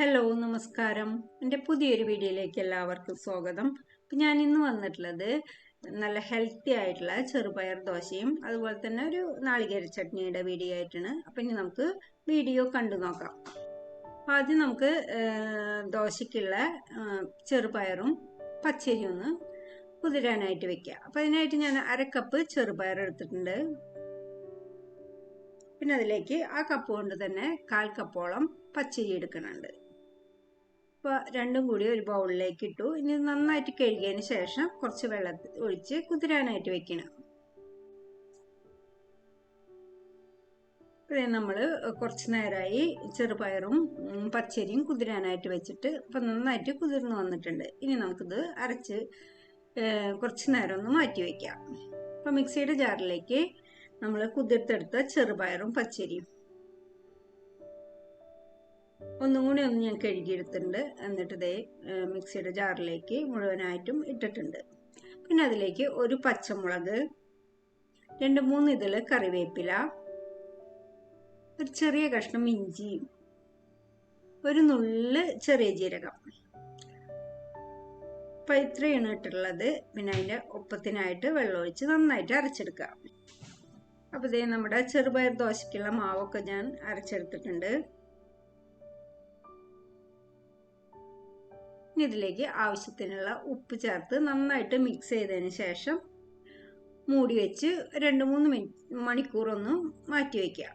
Hello നമസ്കാരം. എന്റെ പുതിയൊരു വീഡിയോയിലേക്ക് എല്ലാവർക്കും സ്വാഗതം. അപ്പം ഞാൻ ഇന്ന് വന്നിട്ടുള്ളത് നല്ല ഹെൽത്തി ആയിട്ടുള്ള ചെറുപയർ ദോശയും അതുപോലെ തന്നെ ഒരു നാളികേര ചട്നിയുടെ വീഡിയോ ആയിട്ടാണ്. അപ്പം ഇനി നമുക്ക് വീഡിയോ കണ്ടു നോക്കാം. ആദ്യം നമുക്ക് ദോശയ്ക്കുള്ള ചെറുപയറും പച്ചരിയും ഒന്ന് കുതിരാനായിട്ട് വെക്കുക. അപ്പം അതിനായിട്ട് ഞാൻ അരക്കപ്പ് ചെറുപയർ എടുത്തിട്ടുണ്ട്. പിന്നെ അതിലേക്ക് ആ കപ്പ് കൊണ്ട് തന്നെ കാൽ കപ്പോളം പച്ചരി എടുക്കുന്നുണ്ട്. അപ്പോൾ രണ്ടും കൂടി ഒരു ബൗളിലേക്ക് ഇട്ടു ഇനി നന്നായിട്ട് കഴുകിയതിന് ശേഷം കുറച്ച് വെള്ളത്തിൽ ഒഴിച്ച് കുതിരാനായിട്ട് വെക്കണം. ഇപ്പം നമ്മൾ കുറച്ച് നേരമായി ചെറുപയറും പച്ചരിയും കുതിരാനായിട്ട് വെച്ചിട്ട് ഇപ്പം നന്നായിട്ട് കുതിർന്ന് വന്നിട്ടുണ്ട്. ഇനി നമുക്കിത് അരച്ച് കുറച്ച് നേരം ഒന്ന് മാറ്റി വയ്ക്കാം അപ്പം മിക്സിയുടെ ജാറിലേക്ക് നമ്മൾ കുതിർത്തെടുത്ത ചെറുപയറും പച്ചരിയും ഒന്നും കൂടി ഒന്ന് ഞാൻ കഴുകിയെടുത്തിട്ടുണ്ട്. എന്നിട്ട് ഇതേ മിക്സിയുടെ ജാറിലേക്ക് മുഴുവനായിട്ടും ഇട്ടിട്ടുണ്ട്. പിന്നെ അതിലേക്ക് ഒരു പച്ചമുളക് രണ്ട് മൂന്ന് ഇതിൽ കറിവേപ്പില ഒരു ചെറിയ കഷ്ണം ഇഞ്ചി ഒരു നുള്ള് ചെറിയ ജീരകം. അപ്പം ഇത്രയാണ് ഇട്ടിട്ടുള്ളത്. പിന്നെ അതിന്റെ ഒപ്പത്തിനായിട്ട് വെള്ളമൊഴിച്ച് നന്നായിട്ട് അരച്ചെടുക്കുക. അപ്പോൾ ഇതേ നമ്മുടെ ചെറുപയർ ദോശയ്ക്കുള്ള മാവൊക്കെ ഞാൻ അരച്ചെടുത്തിട്ടുണ്ട്. ഇതിലേക്ക് ആവശ്യത്തിനുള്ള ഉപ്പ് ചേർത്ത് നന്നായിട്ട് മിക്സ് ചെയ്തതിന് ശേഷം മൂടി വെച്ച് രണ്ട് മൂന്ന് മിനിറ്റ് മണിക്കൂറൊന്ന് മാറ്റി വയ്ക്കുക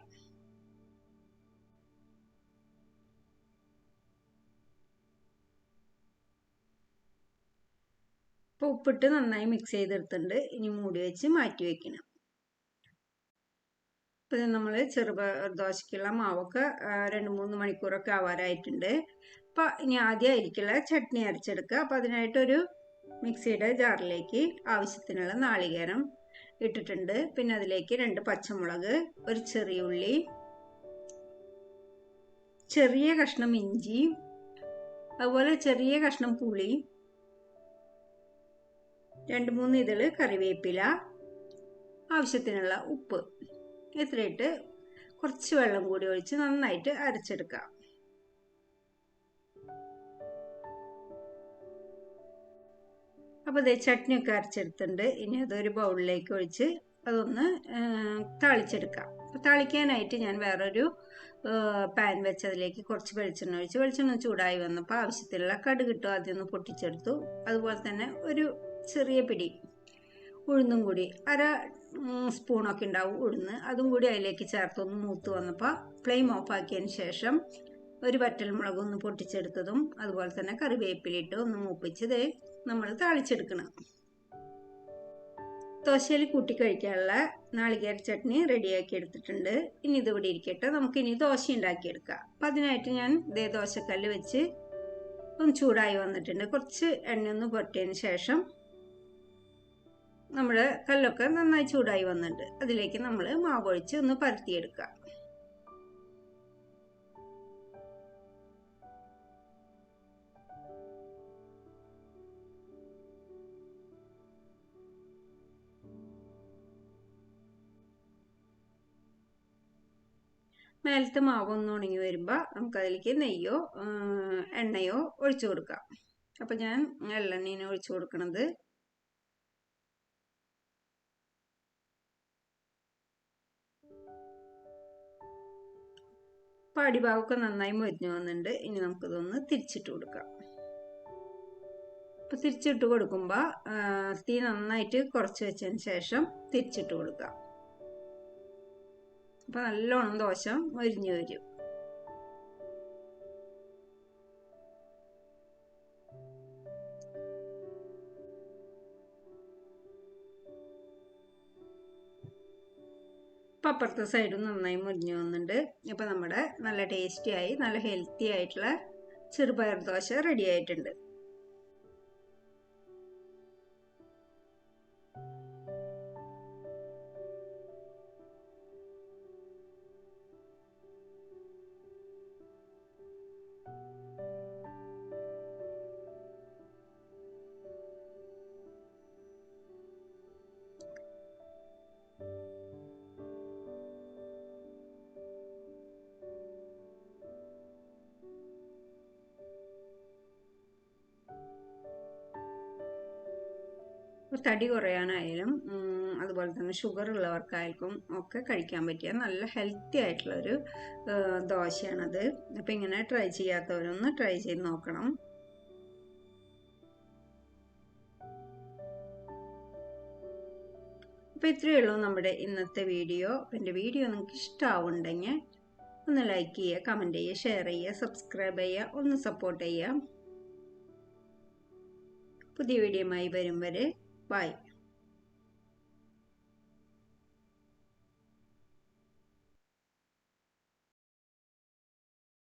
ഇപ്പോൾ ഉപ്പിട്ട് നന്നായി മിക്സ് ചെയ്തെടുത്തിട്ടുണ്ട്. ഇനി മൂടി വെച്ച് മാറ്റി വയ്ക്കണം ഇപ്പം നമ്മൾ ചെറുപയർ ദോശയ്ക്കുള്ള മാവൊക്കെ രണ്ട് മൂന്ന് മണിക്കൂറൊക്കെ ആവാറായിട്ടുണ്ട്. അപ്പോൾ ഇനി ആദ്യം ചട്നി അരച്ചെടുക്കുക. അപ്പോൾ അതിനായിട്ടൊരു മിക്സിയുടെ ജാറിലേക്ക് ആവശ്യത്തിനുള്ള നാളികേരം ഇട്ടിട്ടുണ്ട്. പിന്നെ അതിലേക്ക് രണ്ട് പച്ചമുളക് ഒരു ചെറിയ ഉള്ളി ചെറിയ കഷ്ണം ഇഞ്ചി അതുപോലെ ചെറിയ കഷ്ണം പുളി രണ്ട് മൂന്ന് ഇതിൽ കറിവേപ്പില ആവശ്യത്തിനുള്ള ഉപ്പ്. ഇത്രയിട്ട് കുറച്ച് വെള്ളം കൂടി ഒഴിച്ച് നന്നായിട്ട് അരച്ചെടുക്കാം. അപ്പോൾ ഇതേ ചട്നിയൊക്കെ അരച്ചെടുത്തിട്ടുണ്ട്. ഇനി അതൊരു ബൗളിലേക്ക് ഒഴിച്ച് അതൊന്ന് താളിച്ചെടുക്കാം. അപ്പോൾ താളിക്കാനായിട്ട് ഞാൻ വേറൊരു പാൻ വെച്ച് അതിലേക്ക് കുറച്ച് വെളിച്ചെണ്ണ ഒഴിച്ച് വെളിച്ചെണ്ണ ചൂടായി വന്നപ്പോൾ ആവശ്യത്തിലുള്ള കടുകിട്ടു ആദ്യം ഒന്ന് പൊട്ടിച്ചെടുത്തു. അതുപോലെ തന്നെ ഒരു ചെറിയ പിടി ഉഴുന്നും കൂടി അര സ്പൂണൊക്കെ ഉണ്ടാവും ഉഴുന്ന്. അതും കൂടി അതിലേക്ക് ചേർത്തൊന്ന് മൂത്ത് വന്നപ്പോൾ ഫ്ലെയിം ഓഫ് ആക്കിയതിന് ശേഷം ഒരു വറ്റൽമുളക് ഒന്ന് പൊട്ടിച്ചെടുത്തതും അതുപോലെ തന്നെ കറിവേപ്പിലിട്ട് ഒന്ന് മൂപ്പിച്ചത് നമ്മൾ താളിച്ചെടുക്കണം. ദോശയിൽ കൂട്ടി കഴിക്കാനുള്ള നാളികേര ചട്നി റെഡിയാക്കി എടുത്തിട്ടുണ്ട്. ഇനി ഇതിവിടെ ഇരിക്കട്ടെ. നമുക്ക് ഇനി ദോശ ഉണ്ടാക്കിയെടുക്കാം. അപ്പം അതിനായിട്ട് ഞാൻ ഇതേ ദോശക്കല്ല് വെച്ച് ഒന്ന് ചൂടായി വന്നിട്ടുണ്ട്. കുറച്ച് എണ്ണ ഒന്ന് പൊട്ടിയതിന് ശേഷം നമ്മുടെ കല്ലൊക്കെ നന്നായി ചൂടായി വന്നിട്ടുണ്ട്. അതിലേക്ക് നമ്മൾ മാവൊഴിച്ച് ഒന്ന് പരത്തിയെടുക്കുക. മേലത്തെ മാവ് ഒന്ന് ഉണങ്ങി വരുമ്പോൾ നമുക്കതിലേക്ക് നെയ്യോ എണ്ണയോ ഒഴിച്ചു കൊടുക്കാം. അപ്പം ഞാൻ എള്ളെണ്ണീനെ ഒഴിച്ചു കൊടുക്കണത്. അപ്പോൾ അടിഭാഗമൊക്കെ നന്നായി മൊരിഞ്ഞു വന്നിട്ടുണ്ട് ഇനി നമുക്കിതൊന്ന് തിരിച്ചിട്ട് കൊടുക്കാം. അപ്പോൾ തിരിച്ചിട്ട് കൊടുക്കുമ്പോൾ തീ നന്നായിട്ട് കുറച്ച് വെച്ചതിന് ശേഷം തിരിച്ചിട്ട് കൊടുക്കാം. അപ്പോൾ നല്ലോണം ദോശ മൊരിഞ്ഞു വരും. അപ്പം അപ്പുറത്തെ സൈഡും നന്നായി മുരിഞ്ഞു വന്നിട്ടുണ്ട്. ഇപ്പം നമ്മുടെ നല്ല ടേസ്റ്റി ആയി നല്ല ഹെൽത്തി ആയിട്ടുള്ള ചെറുപയർ ദോശ റെഡി ആയിട്ടുണ്ട്. തടി കുറയാനായാലും അതുപോലെ തന്നെ ഷുഗർ ഉള്ളവർക്കായാലും ഒക്കെ കഴിക്കാൻ പറ്റിയ നല്ല ഹെൽത്തി ആയിട്ടുള്ളൊരു ദോശയാണത്. അപ്പം ഇങ്ങനെ ട്രൈ ചെയ്യാത്തവരൊന്ന് ട്രൈ ചെയ്ത് നോക്കണം. അപ്പോൾ ഇത്രയേ ഉള്ളൂ നമ്മുടെ ഇന്നത്തെ വീഡിയോ. അപ്പം എന്റെ വീഡിയോ നിങ്ങൾക്ക് ഇഷ്ടമാവുണ്ടെങ്കിൽ ഒന്ന് ലൈക്ക് ചെയ്യുക കമന്റ് ചെയ്യുക ഷെയർ ചെയ്യുക സബ്സ്ക്രൈബ് ചെയ്യുക ഒന്ന് സപ്പോർട്ട് ചെയ്യുക. പുതിയ വീഡിയോയുമായി വരും വരെ Bye.